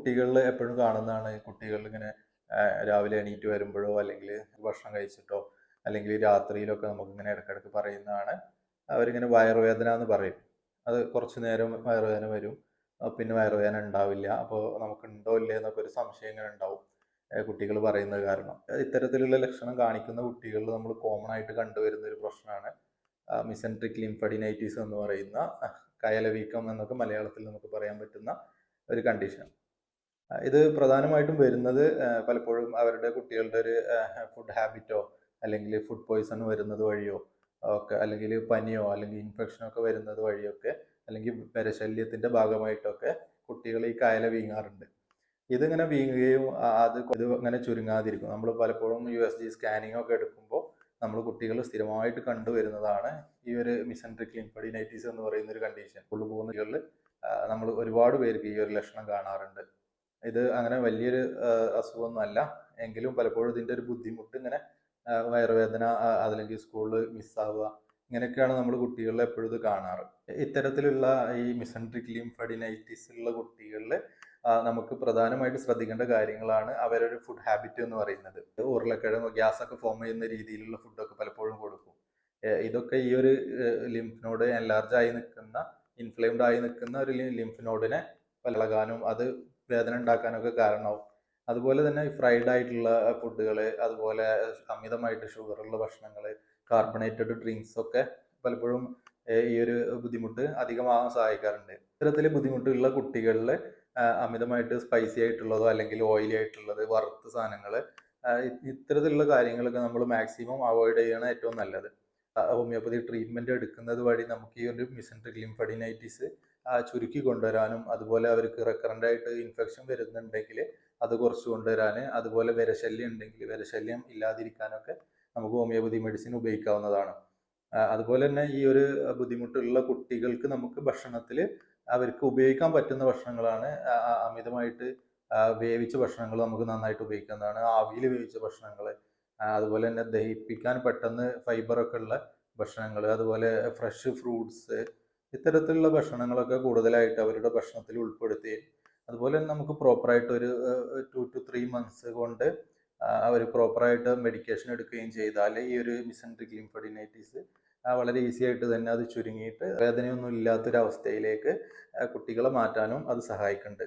കുട്ടികളിൽ എപ്പോഴും കാണുന്നതാണ് കുട്ടികൾ ഇങ്ങനെ രാവിലെ എണീറ്റ് വരുമ്പോഴോ അല്ലെങ്കിൽ ഭക്ഷണം കഴിച്ചിട്ടോ അല്ലെങ്കിൽ രാത്രിയിലൊക്കെ നമുക്ക് ഇങ്ങനെ ഇടയ്ക്കിടയ്ക്ക് പറയുന്നതാണ്. അവരിങ്ങനെ വയറുവേദന എന്ന് പറയും. അത് കുറച്ച് നേരം വയറുവേദന വരും. പിന്നെ വയറുവേദന ഉണ്ടാവില്ല. അപ്പോൾ നമുക്ക് ഉണ്ടോ ഇല്ലേ എന്നൊക്കെ ഒരു സംശയം ഇങ്ങനെ ഉണ്ടാവും. കുട്ടികൾ പറയുന്നത് കാരണം. ഇത്തരത്തിലുള്ള ലക്ഷണം കാണിക്കുന്ന കുട്ടികളിൽ നമ്മൾ കോമൺ ആയിട്ട് കണ്ടുവരുന്ന ഒരു പ്രശ്നമാണ്. മിസെൻട്രിക് ലിംഫഡിനൈറ്റിസ് എന്ന് പറയുന്ന കയലവീക്കം എന്നൊക്കെ മലയാളത്തിൽ നമുക്ക് പറയാൻ പറ്റുന്ന ഒരു കണ്ടീഷൻ ഇത് പ്രധാനമായിട്ടും വരുന്നത് പലപ്പോഴും അവരുടെ കുട്ടികളുടെ ഒരു ഫുഡ് ഹാബിറ്റോ അല്ലെങ്കിൽ ഫുഡ് പോയ്സൺ വരുന്നത് വഴിയോ ഒക്കെ അല്ലെങ്കിൽ പനിയോ അല്ലെങ്കിൽ ഇൻഫെക്ഷനോ വരുന്നത് വഴിയൊക്കെ അല്ലെങ്കിൽ പരശല്യത്തിന്റെ ഭാഗമായിട്ടൊക്കെ കുട്ടികൾ ഈ കായല വീങ്ങാറുണ്ട്. ഇതിങ്ങനെ വീങ്ങുകയും അത് ഇത് ഇങ്ങനെ ചുരുങ്ങാതിരിക്കും. നമ്മൾ പലപ്പോഴും യു എസ് ജി സ്കാനിങ് ഒക്കെ എടുക്കുമ്പോൾ നമ്മൾ കുട്ടികൾ സ്ഥിരമായിട്ട് കണ്ടുവരുന്നതാണ് ഈ ഒരു മിസൻട്രിക് ലിംഫഡിനൈറ്റിസ് എന്ന് പറയുന്ന ഒരു കണ്ടീഷൻ ഉള്ളു പോകുന്ന കുട്ടികളിൽ നമ്മൾ ഒരുപാട് പേർക്ക് ഈ ഒരു ലക്ഷണം കാണാറുണ്ട്. ഇത് അങ്ങനെ വലിയൊരു അസുഖമൊന്നുമല്ല എങ്കിലും പലപ്പോഴും ഇതിന്റെ ഒരു ബുദ്ധിമുട്ട് ഇങ്ങനെ വയറുവേദന അതല്ലെങ്കിൽ സ്കൂളിൽ മിസ്സാവുക ഇങ്ങനെയൊക്കെയാണ് നമ്മൾ കുട്ടികളിൽ എപ്പോഴും ഇത് കാണാറ്. ഇത്തരത്തിലുള്ള ഈ മിസെൻട്രിക് ലിംഫഡിനൈറ്റിസ് ഉള്ള കുട്ടികളിൽ നമുക്ക് പ്രധാനമായിട്ട് ശ്രദ്ധിക്കേണ്ട കാര്യങ്ങളാണ് അവരൊരു ഫുഡ് ഹാബിറ്റ് എന്ന് പറയുന്നത്. ഉരുളക്കിഴങ്ങ് ഗ്യാസ് ഒക്കെ ഫോം ചെയ്യുന്ന രീതിയിലുള്ള ഫുഡൊക്കെ പലപ്പോഴും കൊടുക്കും. ഇതൊക്കെ ഈ ഒരു ലിംഫിനോട് എൻലാർജ് ആയി നിൽക്കുന്ന ഇൻഫ്ലെയിംഡ് ആയി നിൽക്കുന്ന ഒരു ലിംഫ് നോഡിനെ ഇളകാനും അത് വേദന ഉണ്ടാക്കാനൊക്കെ കാരണമാവും. അതുപോലെ തന്നെ ഫ്രൈഡ് ആയിട്ടുള്ള ഫുഡുകൾ അതുപോലെ അമിതമായിട്ട് ഷുഗറുള്ള ഭക്ഷണങ്ങൾ കാർബണേറ്റഡ് ഡ്രിങ്ക്സ് ഒക്കെ പലപ്പോഴും ഈ ഒരു ബുദ്ധിമുട്ട് അധികമാകാൻ സഹായിക്കാറുണ്ട്. ഇത്തരത്തിൽ ബുദ്ധിമുട്ടുള്ള കുട്ടികളിൽ അമിതമായിട്ട് സ്പൈസി ആയിട്ടുള്ളതോ അല്ലെങ്കിൽ ഓയിലി ആയിട്ടുള്ളത് വറുത്ത സാധനങ്ങൾ ഇത്തരത്തിലുള്ള കാര്യങ്ങളൊക്കെ നമ്മൾ മാക്സിമം അവോയ്ഡ് ചെയ്യണം ഏറ്റവും നല്ലത്. ഹോമിയോപ്പതി ട്രീറ്റ്മെന്റ് എടുക്കുന്നത് വഴി നമുക്ക് ഈ ഒരു മിസൻട്രിക് ലിംഫഡിനൈറ്റിസ് ചുരുക്കി കൊണ്ടുവരാനും അതുപോലെ അവർക്ക് റെക്കറന്റ് ആയിട്ട് ഇൻഫെക്ഷൻ വരുന്നുണ്ടെങ്കിൽ അത് കുറച്ച് കൊണ്ടുവരാൻ അതുപോലെ വിരശല്യം ഉണ്ടെങ്കിൽ വിരശല്യം ഇല്ലാതിരിക്കാനൊക്കെ നമുക്ക് ഹോമിയോപ്പതി മെഡിസിൻ ഉപയോഗിക്കാവുന്നതാണ്. അതുപോലെ തന്നെ ഈ ഒരു ബുദ്ധിമുട്ടുള്ള കുട്ടികൾക്ക് നമുക്ക് ഭക്ഷണത്തിൽ അവർക്ക് ഉപയോഗിക്കാൻ പറ്റുന്ന ഭക്ഷണങ്ങളാണ് അമിതമായിട്ട് വേവിച്ച ഭക്ഷണങ്ങൾ നമുക്ക് നന്നായിട്ട് ഉപയോഗിക്കുന്നതാണ് ആവിയിൽ വേവിച്ച ഭക്ഷണങ്ങൾ അതുപോലെ തന്നെ ദഹിപ്പിക്കാൻ പെട്ടെന്ന് ഫൈബറൊക്കെ ഉള്ള ഭക്ഷണങ്ങൾ അതുപോലെ ഫ്രഷ് ഫ്രൂട്ട്സ് ഇത്തരത്തിലുള്ള ഭക്ഷണങ്ങളൊക്കെ കൂടുതലായിട്ട് അവരുടെ ഭക്ഷണത്തിൽ ഉൾപ്പെടുത്തി അതുപോലെ തന്നെ നമുക്ക് പ്രോപ്പറായിട്ട് ഒരു ടു ടു ത്രീ മന്ത്സ് കൊണ്ട് അവർ പ്രോപ്പറായിട്ട് മെഡിക്കേഷൻ എടുക്കുകയും ചെയ്താൽ ഈ ഒരു മിസെൻട്രിക് ലിംഫഡിനൈറ്റിസ് വളരെ ഈസി ആയിട്ട് തന്നെ അത് ചുരുങ്ങിയിട്ട് വേദനയൊന്നും ഇല്ലാത്തൊരവസ്ഥയിലേക്ക് കുട്ടികളെ മാറ്റാനും അത് സഹായിക്കുന്നുണ്ട്.